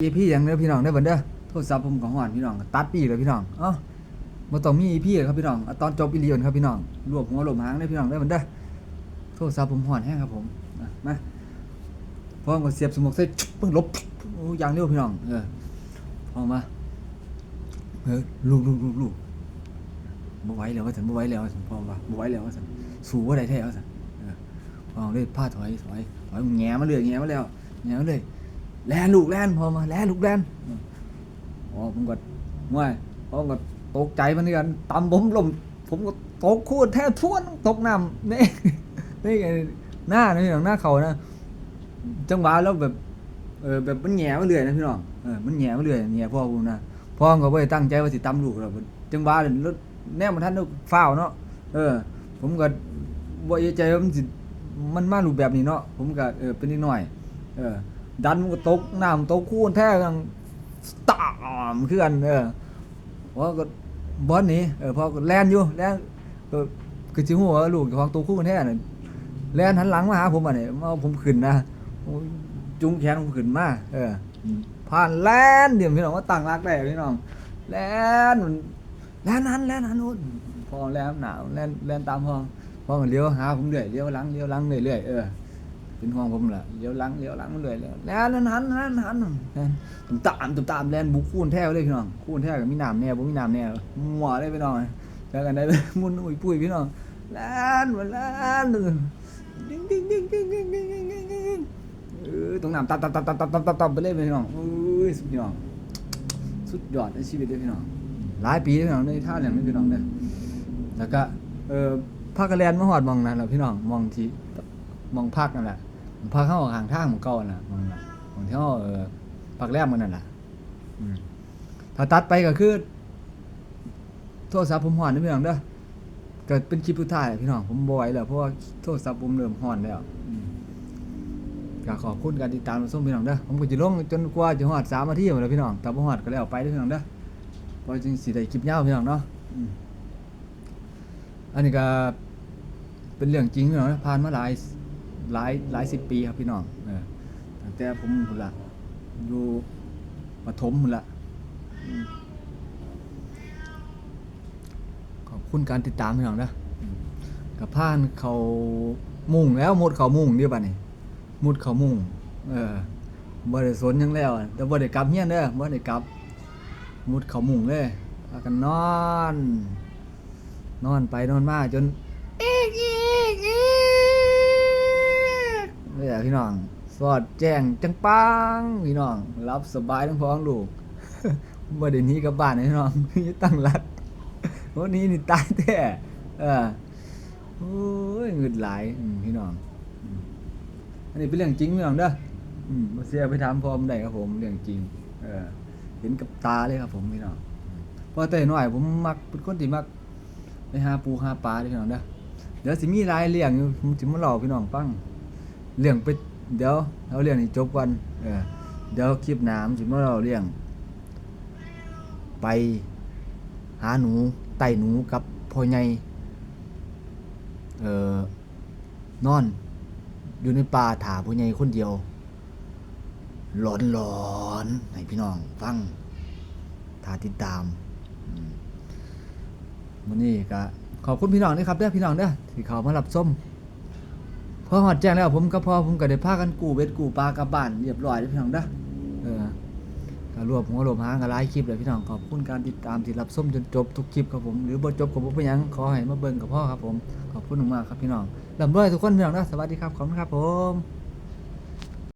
อีพี่อย่างเด้อพี่น้องได้อเบิ่นเด้อโทรศัพท์ผมก็ฮ้อนพี่น้องตัดปีเลยพี่น้องเอ้าบ่ต้องมีอีพี่ครับพี่น้องตอนจบอีเลียนครับพี่น้องรวบหัวรวบหางได้อพี่น้องได้อเบิ่นเด้อโทรศัพท์ผมฮ้อนแฮงครับผมมาพร้อมก็เสียบสมุกใส่ปึ้งลบอ้ย่างเร็วพี่น้องเออพร้อมมาเออลูกลูกลูกลูกบ่ไหวแล้วว่าซั่นบ่ไหวแล้วว่าซั่นพร้อมว่าบ่ไหวแล้วว่าซั่นสู้บ่ได้แท้ว่าซั่นเออพร้อมเลยพาถอยถอยถอยแหงมาเรื่อยแหงมาแล้วแหงมาเลย แลนลูกแลนพอมาแลนลูกแลนอ๋อผมก็ง่วยผมก็ตกใจมันนี่กันตำผมลมผมก็ตกคูดแทบทวนตกน้ำนี่นี่ไงหน้านี่หนังหน้าเขานะจังหวะแล้วแบบเออแบบมันแหง่มาเรื่อยนะพี่น้องเออมันแหง่มาเรื่อยแหง่พ่อผมนะพ่อก็ไม่ตั้งใจว่าสิตำลูกหรอกจังหวะเลยรถแนวมันทันฟ้าวเนาะเออ ผมก็บ่เอะใจว่ามันสิมันมารูปแบบนี้เนาะผมก็เออเป็นนิดหน่อย เออ ดันมันก็ตกน้ำตกคูนแท้กันตามคือกันเออพราก็บอลนี้เออพอก็แลนอยู่แลนก็คือจิหัวลูกของตัวคู่แท้น่ะแลนหันหลังมาหาผมอะเนี่ยมาเอาผมขึ้นนะจุงแขนผมขึ้นมาเออ ผ่านแลนเดี๋ยวพี่น้องว่าตั้งรักได้พี่น้องแลนมันแลนหันแลนหันนู้นพอแลนหนาวแลนแลนตามห้องพอเลี้ยวหาผมเรื่อยเลี้ยวหลังเลี้ยวหลังเรื่อยๆเออ เป็นห่วงผมแหละเลี้ยวหลังเลี้ยวหลังมันเลยแล้วแล้วนั่นหันหันหันตุ่มตามตุ่มตามแลนบุกคูนแท้เลยพี่น้องคูนแท้กับมีน้ำแน่บ่มีน้ำแน่มัวเลยพี่น้องเจอกันได้เลยมุนอุ้ยปุ้ยพี่น้องแลนมาแลนดิ้งดิ้งดิ้งดิ้งดิ้งดิ้งดิ้งดิ้งดิ้งเออตรงน้ำตับตับตับตับตับตับตับตับไปเลยพี่น้องอุ้ยสุดยอดสุดยอดในชีวิตเลยพี่น้องหลายปีพี่น้องในท่าอย่านี้พี่น้องเนี่ยแล้วก็เออภาคกระแลนมาหอดมองนั่นแหละพี่น้องมองที่มองภาคนั่นแหละ พาเข้าห่างทางหมู่เก่าน่ะมันน่ะของที่เขาเออปักแรมมันนั่นแหละถ้าตัดไปก็คือ โทรศัพท์ผมห่อนนี่พี่น้องเด้อเกิดเป็นคลิปสุดท้ายพี่น้องผมบ่ไหวแล้วเพราะว่าโทรศัพท์ผมเริ่มห่อนแล้วอืมก็ขอบคุณการติดตามรับชมพี่น้องเด้อผมก็จะลงจนกว่าจะฮอด3นาทีหมดแล้วพี่น้องแต่บ่ฮอดก็แล้วไปเด้อพี่น้องเด้อเพราะจึงสิได้คลิปยาวพี่น้องเนาะอันนี้ก็เป็นเรื่องจริงพี่น้องนะผ่านมาหลาย หลายหลายสิบปีครับพี่น้องเออตั้งแต่ผมพุ่นละอยู่ปฐมพุ่นละขอบคุณการติดตามพี่น้องนะกับผ่านเขามุ่งแล้วหมดเขามุ่งเดียวบัดนี้หมดเขามุ่ง เออบ่ได้สนยังแล้วแต่บ่ได้กลับเฮียนเด้อบ่ได้กลับหมดเขามุ่งเลยพากันนอน นอนไปนอนมาจนอีกอีกอีก น้องสอดแจ้งจังปังพี่น้อง รับสบายทั้งพ้องลูกเมื่อเดี๋ยวนี้กับบ้านนะพี่น้องนี่ตั้งรัดวันนี้นี่ตายแท้เออโอ้ยเงินหลายพี่น้องอันนี้เป็นเรื่องจริงพี่น้องเด้อมาเสียไปถามพร้อมได้ครับผมเรื่องจริง เออ เห็นกับตาเลยครับผมพี่น้องพอแต่น้อยผมมักเป็นคนที่มักไปหาปูหาปลาพี่น้องเด้อเดี๋ยวสิมีรายเรื่องผมสิมาเล่าพี่น้องฟัง เรื่องไปเดี๋ยวเอาเรื่องนี้จบก่อนเออเดี๋ยวคลิปหน้ามสิมาเล่าเรื่อง ไปหาหนูไต่หนูกับพ่อใหญ่เอ่อนอน อยู่ในป่าถาพ่อใหญ่คนเดียว หลอนหลอนให้พี่น้องฟังถาติดตามมวันนี้ก็ขอบคุณพี่น้องด้วยครับเด้อพี่น้องเด้อที่เขามารับส้ม พอหอดแจ้งแล้วผมก็พอผมก็ได้พากันกู้เบ็ดกู้ปลากลับบ้านเรียบร้อยแล้วพี่น้องเด้อเออก็รวบหัวรวมหางกันหลายคลิปเลยพี่น้องขอบคุณการติดตามที่รับส้มจนจบทุกคลิปครับผมหรือบ่จบก็บ่เป็นหยังขอให้มาเบิ่งกับพ่อครับผมขอบคุณมากๆครับพี่น้องลำด้วยทุกคนพี่น้องนะสวัสดีครับขอบคุณครับผม